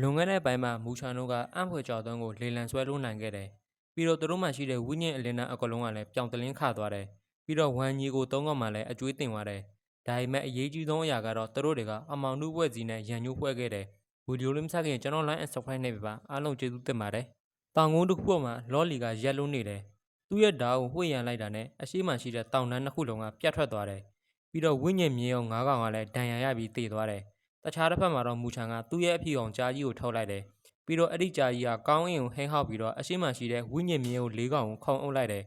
လွန်ခဲ့တဲ့ပိုင်းမှာမူချန်တို့ကအံ့ဖွယ်ကြောက်သွန်းကိုလေလံဆွဲလို့နိုင်ခဲ့တယ်ပြီးတော့သူတို့မှရှိတဲ့ဝိညာဉ်အလင်းသားအကလုံးကလည်းပြောင်တလင်းခသွားတယ်ပြီးတော့ဝမ်ညီကိုသုံးကမှလည်းအကျွေးတင်သွားတယ်ဒါပေမဲ့အရေးကြီးဆုံးအရာကတော့သူတို့တွေကအမောင်နုဘွဲ့စီနဲ့ရန်ညိုးဖွဲခဲ့တယ်ဗီဒီယိုလေးမဆက်ခင်ကျွန်တော် line and subscribe နဲ့ပြပါအားလုံးကျေးဇူးတင်ပါတယ်တောင်ကုန်းတစ်ခုပေါ်မှာလော်လီကရက်လုံးနေတယ်သူ့ရဲ့ဓာတ်ကိုဝှေ့ရန်လိုက်တာနဲ့အရှိမှရှိတဲ့တောင်တန်းတစ်ခုလုံးကပြတ်ထွက်သွားတယ်ပြီးတော့ဝိညာဉ်မြေအောင်ငါးကောင်ကလည်းဒဏ်ရာရပြီးတည်သွားတယ် တခြားတစ်ဖက်မှာတော့မူချန်ကသူ့ရဲ့အဖြစ်အောင်ကြားကြီးကိုထုတ်လိုက်တယ်ပြီးတော့အဲ့ဒီကြားကြီးကကောင်းအင်ကိုဟိဟောက်ပြီးတော့အရှိမရှိတဲ့ဝိညာဉ်မြင်းကိုလေးကောင်ကိုခုံအုပ်လိုက်တယ်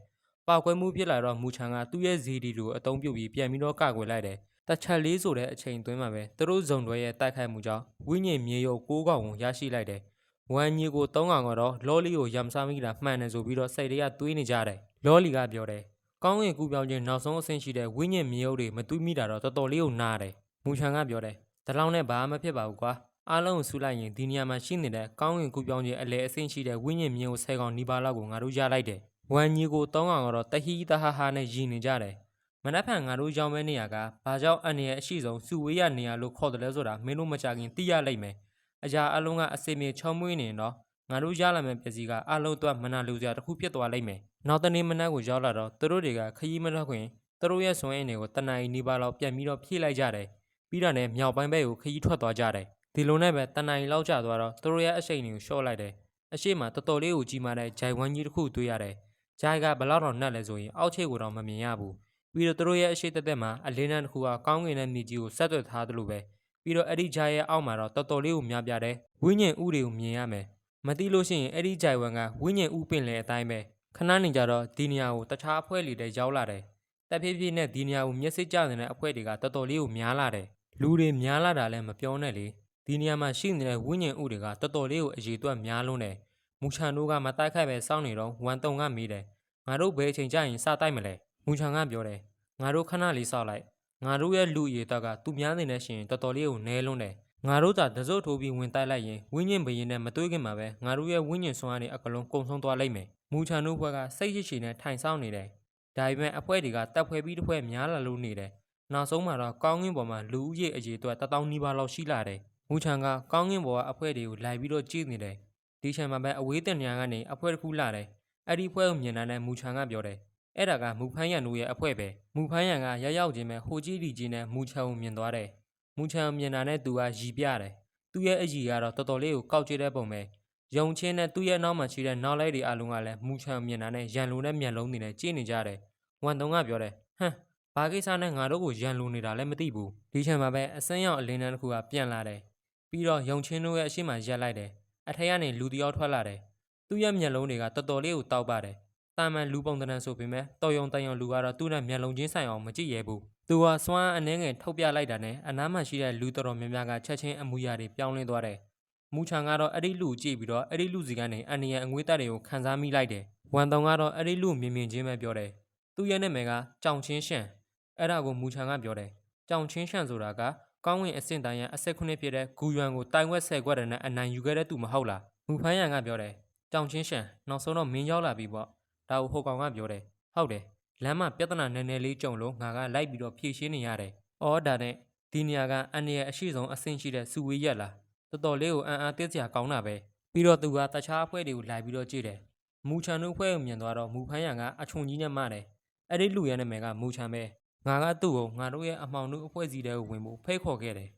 ပောက်ကွဲမှုဖြစ်လာတော့မူချန်ကသူ့ရဲ့ဇီဒီလိုအသုံးပြုပြီးပြန်ပြီးတော့ကကွယ်လိုက်တယ်တချက်လေးဆိုတဲ့အချိန်သွင်းမှာပဲသူတို့ဇုံတွဲရဲ့တိုက်ခိုက်မှုကြောင့်ဝိညာဉ်မြေရုပ်ကိုးကောင်ကိုရရှိလိုက်တယ်။ဝမ်ညီကို၃ကောင်ကတော့လော်လီကိုရမ်ဆာမိတာမှန်တယ်ဆိုပြီးတော့စိတ်တရသွေးနေကြတယ်။လော်လီကပြောတယ်။ကောင်းဝင်ကူပြောင်းခြင်းနောက်ဆုံးအဆင့်ရှိတဲ့ဝိညာဉ်မြေရုပ်တွေမသွေးမိတာတော့တော်တော်လေးကိုနားတယ်။မူချန်ကပြောတယ် ဒါလောက်နဲ့ဘာမှမဖြစ်ပါဘူးကွာ။အားလုံးကိုဆူလိုက်ရင်ဒီနေရာမှာရှိနေတဲ့ကောင်းကင်ကူပြောင်းခြင်းအလဲအဆင့်ရှိတဲ့ဝိညာဉ်မြင်းကိုဆယ်ကောင်နီးပါးလောက်ကိုငါတို့ရလိုက်တယ်။ဝမ်ညီကိုတောင်းကောင်ကတော့တဟီတဟာဟာနဲ့ရည်နေကြတယ်။မနက်ဖြန်ငါတို့ရောက်မဲ့နေရာကဘာကြောင့်အနေရအရှိဆုံးစုဝေးရနေရာလို့ခေါ်တယ်လဲဆိုတာမင်းတို့မကြခင်သိရလိမ့်မယ်။အရာအလုံးကအစေမြေချောမွေးနေရင်တော့ငါတို့ရလာမယ့်ပစ္စည်းကအလုံးအတွက်မနာလိုစရာတစ်ခုဖြစ်သွားလိမ့်မယ်။နောက်တနေ့မနက်ကိုရောက်လာတော့သူတို့တွေကခရီးမထွက်ခွင့်သူတို့ရဲ့ဆွမ်းအင်တွေကိုတနအီနီးပါးလောက်ပြန်ပြီးတော့ဖြည့်လိုက်ကြတယ်။ ပြီးတော့လည်းမြောက်ပိုင်းဘက်ကိုခရီးထွက်သွားကြတယ်။ဒီလိုနဲ့ပဲတနင်္လာရီလောက်ကြာသွားတော့သူတို့ရဲ့အရှိန်တွေကိုရှော့လိုက်တယ်။အရှိမတော်တော်လေးကိုကြီးမားတဲ့ဂျိုင်ဝမ်ကြီးတစ်ခုတွေ့ရတယ်။ဂျိုင်ကဘလောက်တော့နှက်လဲဆိုရင်အောက်ခြေကိုတော့မမြင်ရဘူး။ပြီးတော့သူတို့ရဲ့အရှိတက်တက်မှာအလင်းတန်းတစ်ခုကကောင်းကင်နဲ့မြေကြီးကိုဆက်သွယ်ထားသလိုပဲ။ပြီးတော့အဲ့ဒီဂျိုင်ရဲ့အောက်မှာတော့တော်တော်လေးကိုများပြားတဲ့ဝိညာဉ်ဥတွေကိုမြင်ရမယ်။မသိလို့ရှိရင်အဲ့ဒီဂျိုင်ဝမ်ကဝိညာဉ်ဥပင်လေအတိုင်းပဲခဏနေကြတော့ဒီနေရာကိုတခြားအဖွဲ့တွေလည်းရောက်လာတယ်။တက်ဖြည်းဖြည်းနဲ့ဒီနေရာကိုမျက်စိကျနေတဲ့အဖွဲ့တွေကတော်တော်လေးကိုများလာတယ်။ လူတွေများလာတာလည်းမပြောနဲ့လေ။ဒီနေရာမှာရှိနေတဲ့ဝိညာဉ်ဥတွေကတော်တော်လေးကိုအရေးအတွက်များလွန်းတယ်။မူချန်တို့ကမတိုက်ခိုက်ပဲစောင့်နေတော့ဝမ်တုံကမေးတယ်။ငါတို့ဘယ်အချိန်ကျရင်စတိုက်မလဲ။မူချန်ကပြောတယ်။ငါတို့ခဏလေးစောင့်လိုက်။ငါတို့ရဲ့လူအရေးတက်ကသူများနေနေရှင်တော်တော်လေးကိုနဲလွန်းတယ်။ငါတို့သာတစိုးထိုးပြီးဝင်တိုက်လိုက်ရင်ဝိညာဉ်ဘရင်နဲ့မတွေးခင်မှာပဲငါတို့ရဲ့ဝိညာဉ်ဆွမ်းအားတွေအကလုံးကုံဆုံးသွားလိမ့်မယ်။မူချန်တို့ဘက်ကစိတ်ရှိရှိနဲ့ထိုင်ဆောင်နေတယ်။ဒါပေမဲ့အဖွဲတွေကတက်ဖွဲပြီးတစ်ဖွဲများလာလို့နေတယ်။ နောက်ဆုံးမှာတော့ကောင်းကင်ပေါ်မှာလူဦးရေအရေးအတွက်တထောင်နီးပါးလောက်ရှိလာတယ်။မူချန်ကကောင်းကင်ဘော်ကအဖွဲတွေကိုလိုက်ပြီးတော့ကြည့်နေတယ်။ဒီချိန်မှာပဲအဝေးတင်ညာကနေအဖွဲတစ်ခုလာတယ်။အဲ့ဒီဖွဲကိုမြင်တာနဲ့မူချန်ကပြောတယ်။အဲ့ဒါကမူဖန်းရန်တို့ရဲ့အဖွဲပဲ။မူဖန်းရန်ကရရောက်ချင်းပဲဟိုကြီးဒီကြီးနဲ့မူချန်ကိုမြင်သွားတယ်။မူချန်ကိုမြင်တာနဲ့သူကရီပြတယ်။သူ့ရဲ့အကြီးကတော့တော်တော်လေးကိုကောက်ကျတဲ့ပုံပဲ။ယုံချင်းနဲ့သူ့ရဲ့နောက်မှာရှိတဲ့နောက်လိုက်တွေအလုံးကလည်းမူချန်ကိုမြင်တာနဲ့ရန်လိုတဲ့မျက်လုံးတွေနဲ့ကြည့်နေကြတယ်။ဝန်တုံကပြောတယ်။ဟမ် ဘာကိစ္စနဲ့ငါတို့ကိုရန်လိုနေတာလည်းမသိဘူး။ဒီချိန်မှာပဲအစင်းရောက်အလင်းတန်းတစ်ခုကပြန်လာတယ်။ပြီးတော့ယုံချင်းတို့ရဲ့အရှိမရက်လိုက်တယ်။အထက်ကနေလူတစ်ယောက်ထွက်လာတယ်။သူ့ရဲ့မျက်လုံးတွေကတော်တော်လေးကိုတောက်ပါတယ်။တာမန်လူပုံသဏ္ဍာန်ဆိုပေမဲ့တော်ယုံတန်ယုံလူကတော့သူ့နဲ့မျက်လုံးချင်းဆိုင်အောင်မကြည့်ရဲဘူး။သူကစွမ်းအနှဲငယ်ထုတ်ပြလိုက်တာနဲ့အနားမှာရှိတဲ့လူတော်တော်များများကချက်ချင်းအမူအရာတွေပြောင်းလဲသွားတယ်။မူချန်ကတော့အဲ့ဒီလူကိုကြည့်ပြီးတော့အဲ့ဒီလူစီကနေအန်နီယံအငွေးတက်တွေကိုခန်းစားမိလိုက်တယ်။ဝန်တုံကတော့အဲ့ဒီလူမြင်မြင်ချင်းပဲပြောတယ်။သူ့ရဲ့နာမည်ကကြောင်ချင်းရှန်။ အဲ့ဒါကိုမူချန်ကပြောတယ်။ကြောင်ချင်းရှန်ဆိုတာကကောင်းဝင်အဆင့်တိုင်းရန်အဆက်ခုနှစ်ဖြစ်တဲ့ဂူယွမ်ကိုတိုင်ဝက်ဆယ်ခွက်တည်းနဲ့အနိုင်ယူခဲ့တဲ့သူမဟုတ်လားမူဖန်းရန်ကပြောတယ်ကြောင်ချင်းရှန်နောက်ဆုံးတော့မင်းရောက်လာပြီပေါ့ဒါကိုဟိုကောင်ကပြောတယ်ဟုတ်တယ်လမ်းမှာပြဿနာနည်းနည်းလေးကြုံလို့ငါကလိုက်ပြီးတော့ဖြေရှင်းနေရတယ်အော်ဒါနဲ့ဒီနေရာကအန်ရရဲ့အရှိဆုံးအဆင့်ရှိတဲ့စုဝေးရက်လားတော်တော်လေးကိုအံ့အားသစ်စရာကောင်းတာပဲပြီးတော့သူကတခြားအဖွဲ့တွေကိုလိုက်ပြီးတော့ကြည့်တယ်မူချန်တို့အဖွဲ့ကိုမြင်သွားတော့မူဖန်းရန်ကအချုံကြီးနဲ့မတယ်အဲ့ဒီလူရဲ့နာမည်ကမူချန်ပဲ ငါကသူ့ကိုငါတို့ရဲ့အမှောင်တို့အဖွဲ့အစည်းတွေကိုဝင်ဖို့ဖိတ်ခေါ်ခဲ့တယ်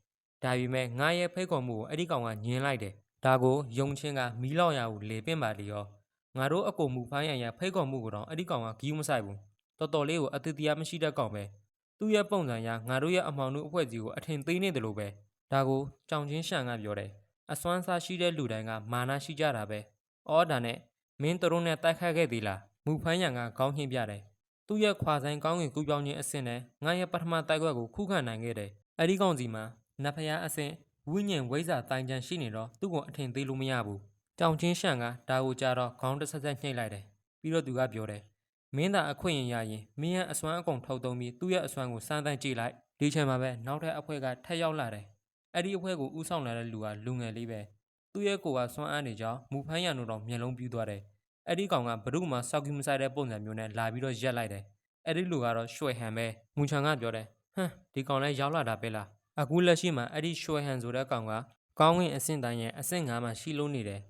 ဒါပေမဲ့ငါရဲ့ဖိတ်ခေါ်မှုကိုအဲ့ဒီကောင်ကညင်းလိုက်တယ်။ဒါကိုယုံချင်းကမီးလောက်ရကိုလေပင့်ပါလေရော။ငါတို့အကိုမှုဖိုင်းရန်ရဖိတ်ခေါ်မှုကိုတော့အဲ့ဒီကောင်ကဂီးမဆိုင်ဘူး။တော်တော်လေးကိုအတတိယမရှိတဲ့ကောင်ပဲ။သူ့ရဲ့ပုံစံရငါတို့ရဲ့အမှောင်တို့အဖွဲ့အစည်းကိုအထင်သေးနေတယ်လို့ပဲ။ဒါကိုကြောင်ချင်းရှန်ကပြောတယ်။အစွမ်းစားရှိတဲ့လူတိုင်းကမာနရှိကြတာပဲ။အော်ဒါနဲ့မင်းတို့နဲ့တိုက်ခတ်ခဲ့သေးလား။မူဖိုင်းရန်ကခေါင်းညှင်းပြတယ်။ သူ့ရဲ့ခွာဆိုင်ကောင်းကင်ကူးပြောင်းခြင်းအဆင့်နဲ့ငါရဲ့ပထမတိုက်ခွက်ကိုခုခံနိုင်ခဲ့တယ်။အဲ့ဒီကောင်စီမှာနတ်ဖျားအဆင့်ဝိညာဉ်ဝိဇ္ဇာတိုင်းချမ်းရှိနေတော့သူ့ကိုအထင်သေးလို့မရဘူး။ကြောင်ချင်းရှန်ကဒါကိုကြတော့ခေါင်းတစ်ဆက်ဆက်ညှိလိုက်တယ်။ပြီးတော့သူကပြောတယ်။မင်းသာအခွင့်အရေးရရင်မင်းရဲ့အစွမ်းအကုန်ထုတ်သုံးပြီးသူ့ရဲ့အစွမ်းကိုစမ်းသပ်ကြည့်လိုက်။ဒီချိန်မှာပဲနောက်ထပ်အဖွဲ့ကထက်ရောက်လာတယ်။အဲ့ဒီအဖွဲ့ကိုဥဆောင်လာတဲ့လူကလူငယ်လေးပဲ။သူ့ရဲ့ကိုယ်ကစွမ်းအားနေကြောင်းမူဖန်းရံတို့တော့မျက်လုံးပြူးသွားတယ်။ အဲ့ဒီကောင်ကဘဒုမှစောက်ကီမဆိုင်တဲ့ပုံစံမျိုးနဲ့လာပြီးတော့ရက်လိုက်တယ်။အဲ့ဒီလူကတော့ရွှေဟန်ပဲ။မူချန်ကပြောတယ်။ဟမ်ဒီကောင်လည်းရောက်လာတာပဲလား။အခုလက်ရှိမှာအဲ့ဒီရွှေဟန်ဆိုတဲ့ကောင်ကကောင်းကင်အဆင့်တိုင်းရဲ့အဆင့်9မှာရှိလို့နေတယ်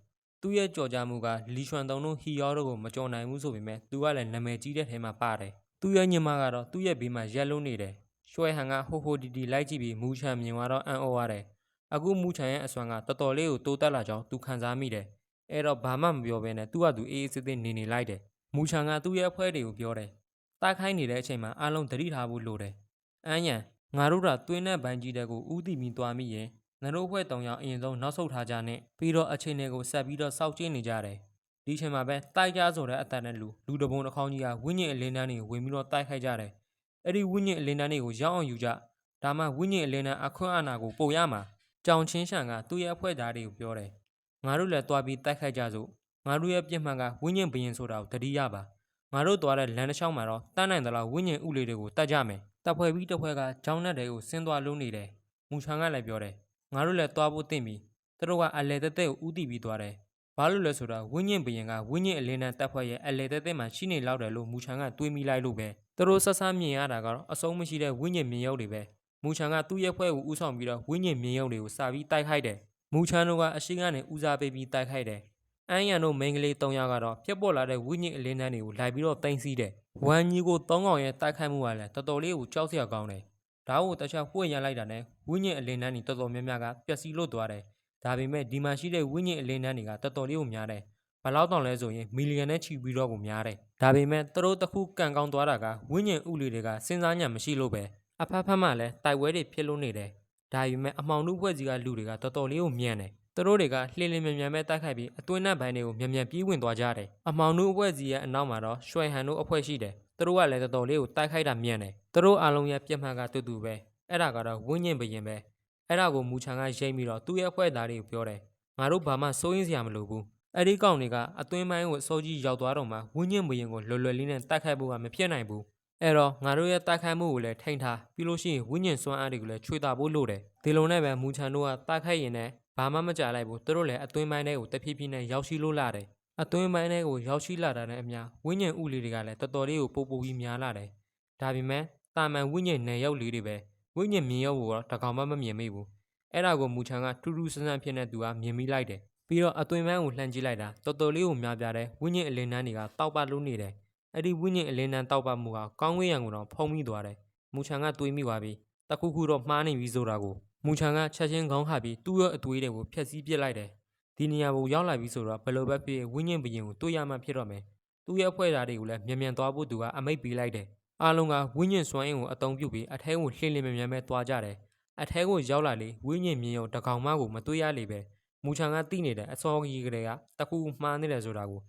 သူ့ရဲ့ကြော်ကြမှုကလီရွှန်တုံတို့ဟီယောတို့ကိုမကြော်နိုင်ဘူးဆိုပေမဲ့သူကလည်းနာမည်ကြီးတဲ့ထဲမှာပါတယ်သူ့ရဲ့ညီမကတော့သူ့ရဲ့ဘေးမှာရက်လို့နေတယ်ရွှဲဟန်ကဟိုဟိုဒီဒီလိုက်ကြည့်ပြီးမူချန်မြင်သွားတော့အံ့ဩရတယ်အခုမူချန်ရဲ့အစွမ်းကတော်တော်လေးကိုတိုးတက်လာကြောင်းသူခံစားမိတယ် အဲ့တော့ဘာမှမပြောဘဲနဲ့သူ့ဟာသူအေးအေးဆေးဆေးနေနေလိုက်တယ်မူချန်ကသူ့ရဲ့အဖွဲတွေကိုပြောတယ်တိုက်ခိုင်းနေတဲ့အချိန်မှာအားလုံးသတိထားဖို့လိုတယ်အန်းရန်ငါတို့ကတွင်းနဲ့ဘိုင်းကြီးတဲ့ကိုဥတီပြီးသွားမိရင်ငါတို့အဖွဲ့၃ယောက်အရင်ဆုံးနောက်ဆုတ်ထားကြနဲ့ပြီးတော့အချိန်တွေကိုဆက်ပြီးတော့စောင့်ကြည့်နေကြတယ်ဒီချိန်မှာပဲတိုက်ကြဆိုတဲ့အတန်နဲ့လူလူတဘုံတစ်ခေါင်းကြီးကဝိညာဉ်အလင်းတန်းတွေကိုဝင်ပြီးတော့တိုက်ခိုက်ကြတယ်အဲ့ဒီဝိညာဉ်အလင်းတန်းတွေကိုရောက်အောင်ယူကြဒါမှဝိညာဉ်အလင်းတန်းအခွင့်အာဏာကိုပို့ရမှာကြောင်ချင်းရှန်ကသူ့ရဲ့အဖွဲ့သားတွေကိုပြောတယ် ငါတို့လည်းတွားပြီးတိုက်ခိုက်ကြစို့ငါတို့ရဲ့ပြစ်မှန်ကဝိညာဉ်ဘရင်ဆိုတာကိုတတိရပါငါတို့သွားတဲ့လမ်းတစ်လျှောက်မှာတော့တန်းနိုင်သလားဝိညာဉ်ဥလေးတွေကိုတတ်ကြမယ်တပ်ဖွဲ့ပြီးတစ်ဖွဲ့ကကြောင်းနဲ့တွေကိုဆင်းသွားလုံးနေတယ်မူချန်ကလည်းပြောတယ်ငါတို့လည်းသွားဖို့တင့်ပြီသူတို့ကအလဲတက်တက်ကိုဥတီပြီးသွားတယ်ဘာလို့လဲဆိုတော့ဝင်းညင်ဘရင်ကဝင်းညင်အလင်းတန်းတပ်ဖွဲ့ရဲ့အလဲတက်တက်မှရှိနေလောက်တယ်လို့မူချန်ကတွေးမိလိုက်လို့ပဲသူတို့ဆက်ဆန်းမြင်ရတာကတော့အဆုံးမရှိတဲ့ဝင်းညင်မြင်ရုပ်တွေပဲမူချန်ကသူ့ရဲ့ဖွဲ့ကိုဥဆောင်ပြီးတော့ဝင်းညင်မြင်ရုပ်တွေကိုစာပြီးတိုက်ခိုက်တယ် မူချန်တို့ကအရှိကနေဦးစားပေးပြီးတိုက်ခိုက်တယ်အန်းရန်တို့မိန်းကလေး၃ယောက်ကတော့ပြက်ပေါ်လာတဲ့ဝင်းညင်အလင်းတန်းတွေကိုလိုက်ပြီးတော့တင်စီးတယ်ဝမ်ကြီးကို၃កောင်ရဲ့တိုက်ခိုက်မှုကလည်းတော်တော်လေးကိုကြောက်စရာကောင်းတယ်ဓာတ်ကိုတခြားပွင့်ရလိုက်တာနဲ့ဝိညာဉ်အလင်းတန်းတွေတော်တော်များများကပျက်စီးလို့သွားတယ်။ဒါပေမဲ့ဒီမှာရှိတဲ့ဝိညာဉ်အလင်းတန်းတွေကတော်တော်လေးကိုများတယ်။ဘယ်လောက်တောင်လဲဆိုရင်မီလီယံနဲ့ချီပြီးတော့ကိုများတယ်။ဒါပေမဲ့သူတို့တစ်ခုကန်ကောင်းသွားတာကဝိညာဉ်ဥလေးတွေကစဉ်းစားညံမရှိလို့ပဲအဖက်ဖက်မှလည်းတိုက်ပွဲတွေဖြစ်လို့နေတယ်။ ဒါပေမဲ့အမောင်တို့ဖွဲ့စည်းကလူတွေကတော်တော်လေးကိုမြန်တယ်။သူတို့တွေကလှင်လင်းမြန်မြန်ပဲတိုက်ခိုက်ပြီးအတွင်းနဲ့ဘိုင်းတွေကိုမြန်မြန်ပြေးဝင်သွားကြတယ်။အမောင်တို့အဖွဲ့စည်းရဲ့အနောက်မှာတော့ရွှေဟန်တို့အဖွဲ့ရှိတယ်။သူတို့ကလည်းတော်တော်လေးကိုတိုက်ခိုက်တာမြန်တယ်။သူတို့အားလုံးရဲ့ပြက်မှန်ကတူတူပဲ။အဲ့ဒါကတော့ဝင်းညင်ဘရင်ပဲအဲ့ဒါကိုမူချန်ကရိမ့်ပြီးတော့သူ့ရဲ့အဖွဲ့သားတွေကိုပြောတယ်ငါတို့ဘာမှစိုးရင်စရာမလိုဘူးအဲ့ဒီကောင်တွေကအသွင်းပိုင်းကိုအစိုးကြီးရောက်သွားတော့မှဝင်းညင်ဘရင်ကိုလွယ်လွယ်လေးနဲ့တိုက်ခိုက်ဖို့ကမဖြစ်နိုင်ဘူး အဲ့တော့ငါတို့ရဲ့တိုက်ခိုက်မှုကိုလည်းထိန်းထားပြီးလို့ရှိရင်ဝင်းညင်စွမ်းအားတွေကိုလည်းချွေတာဖို့လိုတယ်ဒီလိုနဲ့ပဲမူချန်တို့ကတိုက်ခိုက်ရင်လည်းဘာမှမကြလိုက်ဘူးသူတို့လည်းအသွင်းပိုင်းတွေကိုတဖြည်းဖြည်းနဲ့ရောက်ရှိလို့လာတယ်အသွင်းပိုင်းတွေကိုရောက်ရှိလာတာနဲ့အမျှဝင်းညင်ဥလေးတွေကလည်းတော်တော်လေးကိုပိုပိုပြီးများလာတယ်ဒါပေမဲ့တာမန်ဝင်းညင်နယ်ရောက်လေးတွေပဲဝိညာဉ်မြင်ရုပ်ကိုတော့တကောင်မှမမြင်မိဘူးအဲ့ဒါကိုမူချန်ကထူးထူးဆန်းဆန်းဖြစ်နေသူကမြင်မိလိုက်တယ်ပြီးတော့အသွင်ပန်းကိုလှမ်းကြည့်လိုက်တာတော်တော်လေးကိုများပြားတဲ့ဝိညာဉ်အလင်းတန်းတွေကတောက်ပလို့နေတယ် အဲ့ဒီဝိညာဉ်အလင်းတန်းတောက်ပမှုကကောင်းကင်ရံကိုတော့ဖုံးမိသွားတယ်မူချန်ကတွေးမိသွားပြီတခုခုတော့မှားနေပြီဆိုတာကိုမူချန်ကချက်ချင်းခေါင်းခါပြီးသူ့ရဲ့အသွေးတွေကိုဖျက်ဆီးပစ်လိုက်တယ်ဒီနေရာကိုရောက်လာပြီဆိုတော့ဘယ်လိုပဲဖြစ်ဝိညာဉ်ဘရင်ကိုတွေ့ရမှဖြစ်တော့မယ်သူ့ရဲ့အဖွဲ့သားတွေကိုလည်းမြန်မြန်သွားဖို့သူကအမိတ်ပေးလိုက်တယ်အားလုံးကဝိညာဉ်စွမ်းအင်ကိုအသုံးပြုပြီးအထဲကိုလှည့်လည်မြန်မြန်ပဲသွားကြတယ်။အထဲကိုရောက်လာလေဝိညာဉ်မြင်ရုံတကောင်မကိုမတွေ့ရလေပဲ။မူချန်ကတိနေတဲ့အစောကြီးကလေးကတခုမှားနေတယ်ဆိုတာကို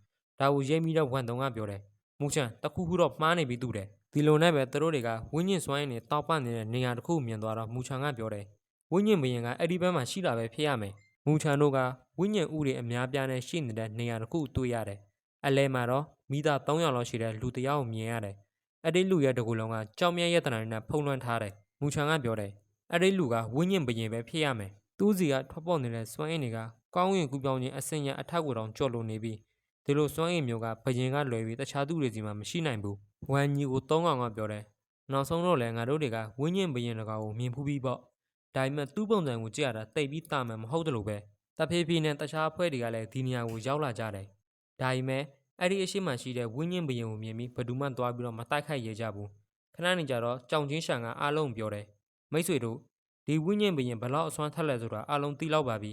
ဒါကိုရိပ်ပြီးတော့ဝန်တုံကပြောတယ်။ မူချန်တခုခုတော့မှားနေပြီတူတယ်။ဒီလိုနဲ့ပဲသူတို့တွေကဝိညာဉ်စွမ်းအင်တွေတောက်ပနေတဲ့နေရာတစ်ခုမြင်သွားတော့မူချန်ကပြောတယ်။ဝိညာဉ်ဘရင်ကအဲ့ဒီဘက်မှာရှိတာပဲဖြစ်ရမယ်။မူချန်တို့ကဝိညာဉ်ဥတွေအများပြားနဲ့ရှိနေတဲ့နေရာတစ်ခုတွေ့ရတယ်။အလဲမှာတော့မိသား၃ယောက်လောက်ရှိတဲ့လူတစ်ယောက်ကိုမြင်ရတယ်။အဲ့ဒီလူရဲ့တကူလုံးကကြောင်မြတ်ရတနာတွေနဲ့ဖုံးလွှမ်းထားတယ်။မူချန်ကပြောတယ်။အဲ့ဒီလူကဝိညာဉ်ဘရင်ပဲဖြစ်ရမယ်။သူ့စီကထွက်ပေါ်နေတဲ့စွမ်းအင်တွေကကောင်းဝင်ကူပြောင်းခြင်းအစင်ရအထက်ကိုတောင်ကျော်လွန်နေပြီး ဒီလိုစွမ်းအင်မျိုးကဘရင်ကလွယ်ပြီးတခြားသူတွေစီမှာမရှိနိုင်ဘူး။ဝမ်ကြီးကိုသုံးကောင်ကပြောတယ်။နောက်ဆုံးတော့လည်းငါတို့တွေကဝိညာဉ်ဘရင်တကောင်ကိုမြင်ဖူးပြီးပေါ့။ဒါပေမဲ့သူ့ပုံစံကိုကြည့်ရတာတိတ်ပြီးတာမှန်မဟုတ်တယ်လို့ပဲ။တဖေးဖေးနဲ့တခြားအဖွဲ့တွေကလည်းဒီနေရာကိုရောက်လာကြတယ်။ဒါပေမဲ့အဲ့ဒီအရှိမရှိတဲ့ဝင်းညင်ဘရင်ကိုမြင်ပြီးဘယ်သူမှသွားပြီးတော့မတိုက်ခိုက်ရကြဘူးခဏနေကြတော့ကြောင်ချင်းရှန်ကအားလုံးပြောတယ်မိတ်ဆွေတို့ဒီဝင်းညင်ဘရင်ဘလောက်အစွမ်းထက်လဲဆိုတာအားလုံးသိလောက်ပါပြီ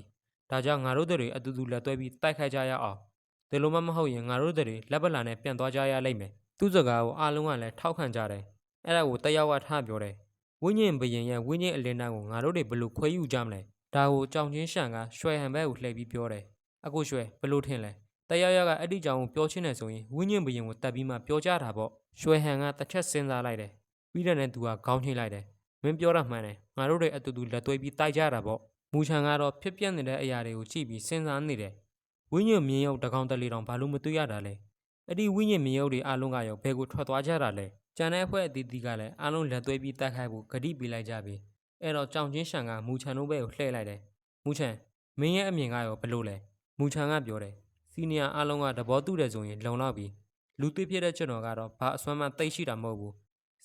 ဒါကြောင့်ငါတို့တွေအတူတူလက်တွဲပြီးတိုက်ခိုက်ကြရအောင် ဒီလိုမှမဟုတ်ရင်ငါတို့တွေလက်ပလာနဲ့ပြန်သွားကြရလိမ့်မယ်သူ့စကားကိုအားလုံးကလည်းထောက်ခံကြတယ်အဲ့ဒါကိုတယောက်ကထားပြောတယ်ဝင်းညင်ဘရင်ရဲ့ဝင်းညင်အလင်းတန်းကိုငါတို့တွေဘယ်လိုခွဲယူကြမလဲဒါကိုကြောင်ချင်းရှန်ကရွှဲဟန်ဘက်ကိုလှည့်ပြီးပြောတယ်အခုရွှဲဘယ်လိုထင်လဲတယောက်ယောက်ကအဲ့ဒီကြောင်ကိုပြောချင်းနေဆိုရင်ဝင်းညင်ဘရင်ကိုတက်ပြီးမှပြောကြတာပေါ့ရွှေဟန်ကတစ်ချက်စဉ်းစားလိုက်တယ်ပြီးတဲ့နဲ့သူကခေါင်းထိလိုက်တယ်မင်းပြောတာမှန်တယ်ငါတို့တွေအတူတူလက်သွေးပြီးတိုက်ကြတာပေါ့မူချန်ကတော့ဖြစ်ပြနေတဲ့အရာတွေကိုကြည့်ပြီးစဉ်းစားနေတယ် ဝင်းညင်မြင်းရုပ်တကောင်တက်လီတောင်ဘာလို့မတွေ့ရတာလဲအဲ့ဒီဝင်းညင်မြင်းရုပ်တွေအားလုံးကရောဘယ်ကိုထွက်သွားကြတာလဲကျန်တဲ့အဖွဲ့အသီးသီးကလည်းအားလုံးလက်သွေးပြီးတိုက်ခိုက်ဖို့ဂတိပေးလိုက်ကြပြီအဲ့တော့ကြောင်ချင်းရှန်ကမူချန်တို့ဘက်ကိုလှည့်လိုက်တယ်မူချန်မင်းရဲ့အမြင်ကရောဘယ်လိုလဲမူချန်ကပြောတယ်စီနီယာအားလုံးကသဘောတူတယ်ဆိုရင်လုံလောက်ပြီလူသိဖြစ်တဲ့ကျွန်တော်ကတော့ဘာအစွမ်းမှတိတ်ရှိတာမဟုတ်ဘူး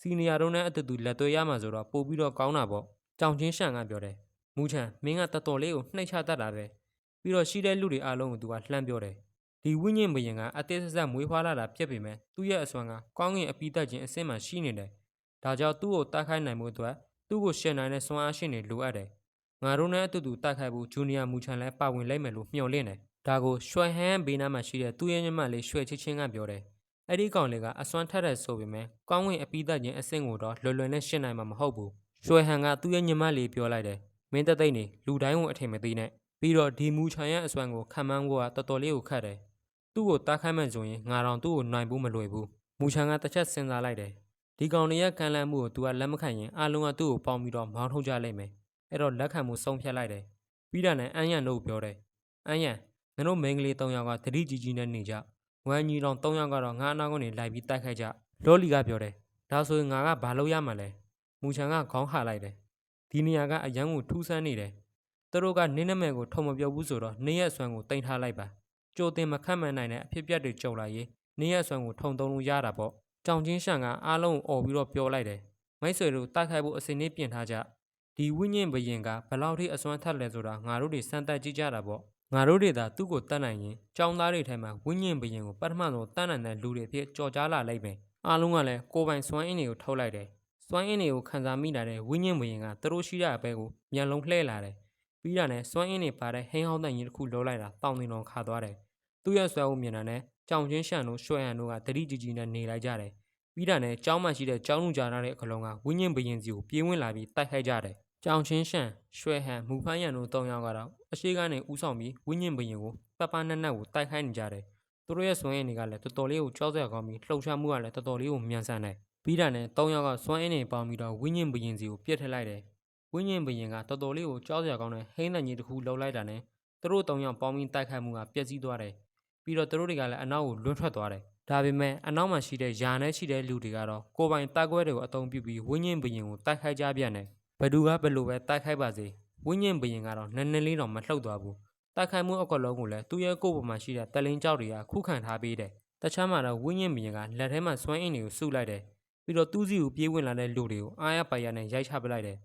စီနီယာတို့နဲ့အတူတူလက်သွေးရမှာဆိုတော့ပို့ပြီးတော့ကောင်းတာပေါ့ကြောင်ချင်းရှန်ကပြောတယ်မူချန်မင်းကတော်တော်လေးကိုနှိမ့်ချတတ်တာပဲ ပြီးတော့ရှိတဲ့လူတွေအားလုံးကိုသူကလှမ်းပြောတယ်ဒီဝိညာဉ်ဘရင်ကအသေးဆက်ဆက်မွေးဖွားလာတာဖြစ်ပေမဲ့သူ့ရဲ့အစွမ်းကကောင်းကင်အပိသက်ခြင်းအစင်းမှရှိနေတယ်ဒါကြောင့်သူ့ကိုတိုက်ခိုက်နိုင်မှုအတွက်သူ့ကိုရှင်နိုင်တဲ့စွမ်းအားရှိနေလိုအပ်တယ်ငါတို့နဲ့အတူတူတိုက်ခိုက်ဖို့ဂျူနီယာမူချန်လည်းပါဝင်လိုက်မယ်လို့မျှော်လင့်တယ်ဒါကိုရွှေဟန်ဘေးနားမှာရှိတဲ့သူ့ရဲ့ညမလေးရွှေချစ်ချင်းကပြောတယ်အဲ့ဒီကောင်လေးကအစွမ်းထက်တဲ့ဆိုပေမဲ့ကောင်းဝင်အပိသက်ခြင်းအဆင့်ကိုတော့လွယ်လွယ်နဲ့ရှင်းနိုင်မှာမဟုတ်ဘူး။ရွှေဟန်ကသူ့ရဲ့ညီမလေးပြောလိုက်တယ်။မင်းသက်သိမ့်နေလူတိုင်းကိုအထင်မသေးနဲ့ ပြီးတော့ဒီမူချန်ရဲ့အစွမ်းကိုခံမှန်းဖို့ကတော်တော်လေးကိုခက်တယ်။သူ့ကိုတားခိုင်းမှန်ဆိုရင်ငါတော့သူ့ကိုနိုင်ဖို့မလွယ်ဘူး။မူချန်ကတစ်ချက်စဉ်းစားလိုက်တယ်။ဒီကောင်လေးရဲ့ကန်လန့်မှုကို तू ကလက်မခံရင်အားလုံးကသူ့ကိုပေါင်းပြီးတော့မောင်းထုတ်ကြလိမ့်မယ်။အဲ့တော့လက်ခံမှုဆုံးဖြတ်လိုက်တယ်။ပြီးတာနဲ့အန်ရန်တို့ပြောတယ်။အန်ရန်ငါတို့မိန်းကလေး၃ယောက်ကတတိကြီးကြီးနဲ့နေကြ။ဝမ်ကြီးတော်၃ယောက်ကတော့ငါအနောက်ကနေလိုက်ပြီးတိုက်ခိုက်ကြလော်လီကပြောတယ်ဒါဆိုရင်ငါကဘာလုပ်ရမှာလဲမူချန်ကခေါင်းခါလိုက်တယ်ဒီနေရာကအရန်ကိုထူးဆန်းနေတယ် သူတို့ကနင်းနမဲကိုထုံမပြောဘူးဆိုတော့နေရက်ဆွမ်းကိုတင်ထားလိုက်ပါကြိုတင်မခတ်မှန်နိုင်တဲ့အဖြစ်ပြက်တွေကြုံလာရင်နေရက်ဆွမ်းကိုထုံသုံးလို့ရတာပေါ့ကြောင်ချင်းရှန်ကအားလုံးကိုអော်ပြီးတော့ပြောလိုက်တယ်မိတ်ဆွေတို့တိုက်ခိုက်ဖို့အစီအစဉ်ပြင်ထားကြဒီဝိညာဉ်ဘရင်ကဘယ်လောက်ထိအစွမ်းထက်လဲဆိုတာငါတို့တွေစမ်းသပ်ကြည့်ကြတာပေါ့ငါတို့တွေသာသူ့ကိုတတ်နိုင်ရင်ចောင်းသားတွေထဲမှာဝိညာဉ်ဘရင်ကိုပထမဆုံးတတ်နိုင်တဲ့လူတွေအဖြစ်ကြော်ကြားလာလိုက်မယ်။အားလုံးကလည်းကိုယ်ပိုင်စွမ်းအင်တွေကိုထုတ်လိုက်တယ်။စွမ်းအင်တွေကိုခံစားမိလာတဲ့ဝိညာဉ်ဘရင်ကသူတို့ရှိတဲ့အဘဲကိုမြန်လုံးလှည့်လာတယ်။ ပြီးတာနဲ့စွမ်းအင်တွေပါတဲ့ဟင်းဟောင်းတန်ရင်တစ်ခုလောလိုက်တာတောင်းတင်တော်ခါသွားတယ်။သူ့ရဲ့ဆွဲဦးမြင်တာနဲ့ကြောင်ချင်းရှန်တို့ရွှဲဟန်တို့ကတတိကြီးကြီးနဲ့နေလိုက်ကြတယ်။ပြီးတာနဲ့ကျောင်းမှရှိတဲ့ကျောင်းလူကြားတဲ့အကလုံးကဝိညာဉ်ဘရင်စီကိုပြေးဝင်လာပြီးတိုက်ခိုက်ကြတယ်။ကြောင်ချင်းရှန်ရွှဲဟန်မူဖန်းရန်တို့၃ယောက်ကတော့အရှိကနေဥဆောင်ပြီးဝိညာဉ်ဘရင်ကိုပပနက်နက်ကိုတိုက်ခိုက်နေကြတယ်။သူတို့ရဲ့စွမ်းရည်တွေကလည်းတော်တော်လေးကိုကြောက်စရာကောင်းပြီးလှုပ်ရှားမှုကလည်းတော်တော်လေးကိုမြန်ဆန်တယ်။ပြီးတာနဲ့၃ယောက်ကစွမ်းရည်တွေပေါင်းပြီးတော့ဝိညာဉ်ဘရင်စီကိုပြစ်ထည့်လိုက်တယ်။ ဝိညာဉ်ဘရင်ကတော်တော်လေးကိုကြောက်စရာကောင်းတဲ့ဟိန်းတန်ကြီးတစ်ခုလှုပ်လိုက်တာနဲ့သူတို့၃ယောက်ပေါင်းပြီးတိုက်ခိုက်မှုကပျက်စီးသွားတယ်။ပြီးတော့သူတို့တွေကလည်းအနောက်ကိုလွတ်ထွက်သွားတယ်။ဒါပေမဲ့အနောက်မှာရှိတဲ့ယာနဲ့ရှိတဲ့လူတွေကတော့ကိုယ်ပိုင်တိုက်ပွဲတွေကိုအသုံးပြုပြီးဝိညာဉ်ဘရင်ကိုတိုက်ခိုက်ကြပြန်တယ်။ဘယ်သူကဘယ်လိုပဲတိုက်ခိုက်ပါစေဝိညာဉ်ဘရင်ကတော့နည်းနည်းလေးတော့မလှုပ်သွားဘူးတိုက်ခိုက်မှုအကလုံးကိုလည်းသူ့ရဲ့ကိုယ်ပေါ်မှာရှိတဲ့တလင်းကြောက်တွေကခုခံထားပေးတယ်တခြားမှာတော့ဝိညာဉ်ဘရင်ကလက်ထဲမှာစွမ်းအင်တွေကိုစုလိုက်တယ်ပြီးတော့သူ့စီကိုပြေးဝင်လာတဲ့လူတွေကိုအားရပါရနဲ့ရိုက်ချပလိုက်တယ်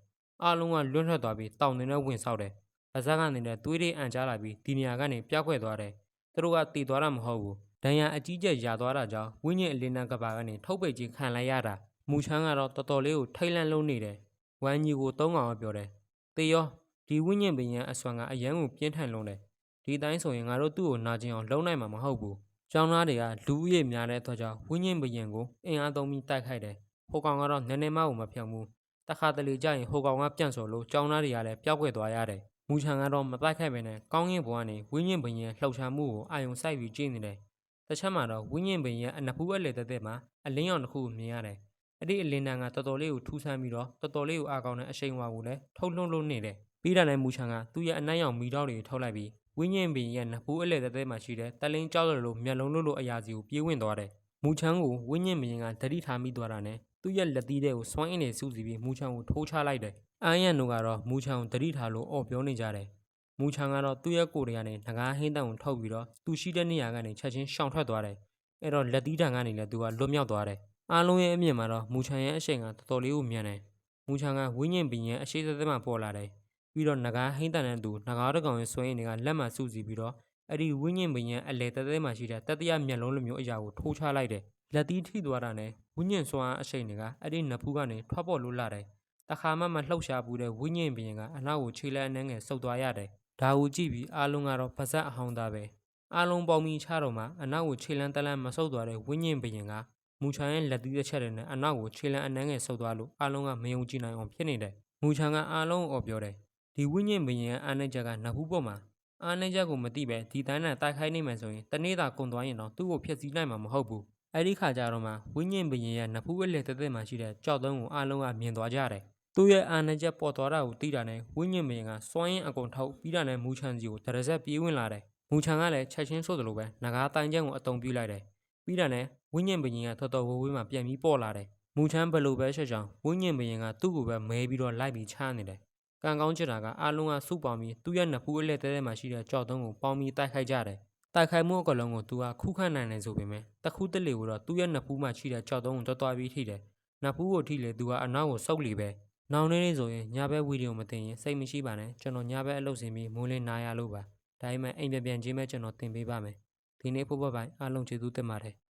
အားလုံးကလွတ်ထွက်သွားပြီးတောင်တင်နဲ့ဝင်ဆောက်တယ်ပါဇက်ကနေလည်းသွေးတွေအန်ကြလာပြီးဒီနေရာကနေပြောက်ခွဲသွားတယ်သူတို့ကတည်သွားတာမဟုတ်ဘူးဒဏ်ရာအကြီးကျယ်ရာသွားတာကြောင့်ဝိညာဉ်အလင်းနာကဘာကနေထုတ်ပိတ်ခြင်းခံလိုက်ရတာမူချမ်းကတော့တော်တော်လေးကိုထိတ်လန့်လုံးနေတယ်ဝမ်ကြီးကိုသုံးကောင်ကပြောတယ်။တေရောဒီဝိညာဉ်ပင်ရန်အစွမ်းကအရန်ကိုပြင်းထန်လုံးတယ်။ဒီတိုင်းဆိုရင်ငါတို့သူ့ကိုနာကျင်အောင်လုံးနိုင်မှာမဟုတ်ဘူး။ကျောင်းသားတွေကလူဦးရေများတဲ့အတွက်ကြောင့်ဝိညာဉ်ပင်ရန်ကိုအင်အားသုံးပြီးတိုက်ခိုက်တယ်။ဟိုကောင်ကတော့နည်းနည်းမှမဖြောင်ဘူး။ တခါတလေကြရင်ဟိုကောင်ကပြန့်စော်လို့ကျောင်းသားတွေကလည်းပျောက်ကွယ်သွားရတယ်။မူချန်ကတော့မတိုက်ခိုက်ပဲနဲ့ကောင်းကင်ဘဝကနေဝိညာဉ်ပင်ရန်လှုပ်ရှားမှုကိုအာယုံစိုက်ပြီးကြည့်နေတယ်။တစ်ချက်မှာတော့ဝိညာဉ်ပင်ရန်အနဖူးအလေတက်တက်မှာအလင်းရောင်တစ်ခုကိုမြင်ရတယ်။အဲ့ဒီအလင်းတန်းကတော်တော်လေးကိုထူးဆန်းပြီးတော့တော်တော်လေးကိုအားကောင်းတဲ့အရှိန်အဝါကိုလည်းထုတ်လွှတ်လို့နေတယ်။ပြီးတာနဲ့မူချန်ကသူ့ရဲ့အနက်ရောင်မီတော့တွေထုတ်လိုက်ပြီးဝင်းညင်ပင်ရဲ့နဖူးအလဲတဲ့တဲ့မှာရှိတဲ့တလင်းကြောက်ရလို့မျက်လုံးလို့လို့အရာစီကိုပြေးဝင်သွားတယ်။မူချန်ကိုဝင်းညင်ပင်ကဓတိထားမိသွားတာနဲ့ သူ့ရဲ့လက်သီးတဲ့ကိုစွမ်းအင်းနေစူးစီပြီးမူချန်ကိုထိုးချလိုက်တယ်။အန်ရန်တို့ကတော့မူချန်ကိုဓတိထားလို့အော်ပြောနေကြတယ်။မူချန်ကတော့သူ့ရဲ့ကိုယ်တွေကနေငကားဟင်းတန်ကိုထုတ်ပြီးတော့သူရှိတဲ့နေရာကနေချက်ချင်းရှောင်ထွက်သွားတယ်။အဲ့တော့လက်သီးတံကနေလည်းသူကလွတ်မြောက်သွားတယ်။အားလုံးရဲ့အမြင်မှာတော့မူချန်ရဲ့အရှိန်ကတော်တော်လေးကိုမြန်တယ်။မူချန်ကဝင်းညင်ပင်ရဲ့အရှိသက်သက်မှပေါ်လာတယ်။ပြီးတော့ငကားဟင်းတန်တဲ့သူငကားတစ်ကောင်ရဲ့စွမ်းရည်တွေကလက်မှစူးစီပြီးတော့အဲ့ဒီဝင်းညင်ပင်ရဲ့အလဲသက်သက်မှရှိတဲ့တတိယမျက်လုံးလိုမျိုးအရာကိုထိုးချလိုက်တယ်။ လက်သီးထိသွားတာနဲ့ဝင်းညင်စွမ်းအားအရှိန်တွေကအဲ့ဒီနဖူးကနေထွက်ပေါ်လို့လာတယ်။တခါမှမလှုပ်ရှားဘူးတဲ့ဝင်းညင်ပင်ကအနောက်ကိုခြေလက်အနှဲငယ်ဆုပ်သွားရတယ်။ဒါကိုကြည့်ပြီးအားလုံးကတော့ပါဇက်အဟောင်းသားပဲ။အားလုံးပေါင်းပြီးချတော့မှအနောက်ကိုခြေလန်းတလန်းမဆုပ်သွားတဲ့ဝင်းညင်ပင်ကမူချန်ရဲ့လက်သီးတစ်ချက်တည်းနဲ့အနောက်ကိုခြေလန်းအနှဲငယ်ဆုပ်သွားလို့အားလုံးကမယုံကြည်နိုင်အောင်ဖြစ်နေတယ်။မူချန်ကအားလုံးကိုအော်ပြောတယ်။ဒီဝင်းညင်ပင်ရဲ့အားနေချက်ကနဖူးပေါ်မှာအားနေချက်ကိုမသိပဲဒီတိုင်းနဲ့တိုက်ခိုင်းနေမှဆိုရင်တနေ့သာကုန်သွားရင်တော့သူ့ကိုဖျက်ဆီးနိုင်မှာမဟုတ်ဘူး။ အဲ့ဒီခါကျတော့မှဝင်းညင်ပင်ရဲ့နဖူးအလက်တက်တက်မှရှိတဲ့ကြောက်တုံးကိုအားလုံးကမြင်သွားကြတယ်။သူ့ရဲ့အားနေချက်ပေါ်သွားတာကိုသိတာနဲ့ဝင်းညင်ပင်ကစွမ်းရင်အကုန်ထုတ်ပြီးတာနဲ့မူချန်စီကိုတရဇက်ပြေးဝင်လာတယ်။မူချန်ကလည်းချက်ချင်းဆိုသလိုပဲငကားတိုင်းကျန်းကိုအတုံပြလိုက်တယ်။ပြီးတာနဲ့ဝင်းညင်ပင်ကတော်တော်ဝဝေးမှပြန်ပြီးပေါ်လာတယ်။မူချန်ဘယ်လိုပဲချက်ချောင်းဝင်းညင်ပင်ကသူ့ကိုပဲမဲပြီးတော့လိုက်ပြီးချနေတယ်။ကံကောင်းချစ်တာကအားလုံးကစုပေါင်းပြီးသူ့ရဲ့နဖူးအလက်တဲတဲမှာရှိတဲ့ကြောက်တုံးကိုပေါင်းပြီးတိုက်ခိုက်ကြတယ်။ တိုက်ခိုက်မှုအကလုံးကိုသူကခုခံနိုင်တယ်ဆိုပေမဲ့တခုတလေကိုတော့သူ့ရဲ့နဖူးမှာရှိတဲ့ကြောက်တုံးကိုတွတ်သွားပြီးထိတယ်။နဖူးကိုထိလေသူကအနောက်ကိုစုပ်လီပဲ။နောင်နေ့လေးဆိုရင်ညဘက်ဝီဒီယိုမတင်ရင်စိတ်မရှိပါနဲ့ကျွန်တော်ညဘက်အလုပ်ဆင်းပြီးမိုးလင်းနားရလို့ပါ။ဒါပေမဲ့အိမ်ပြန်ပြန်ချင်းပဲကျွန်တော်တင်ပေးပါမယ်။ဒီနေ့ဖို့ဘက်ပိုင်းအားလုံးကျေးဇူးတင်ပါတယ်။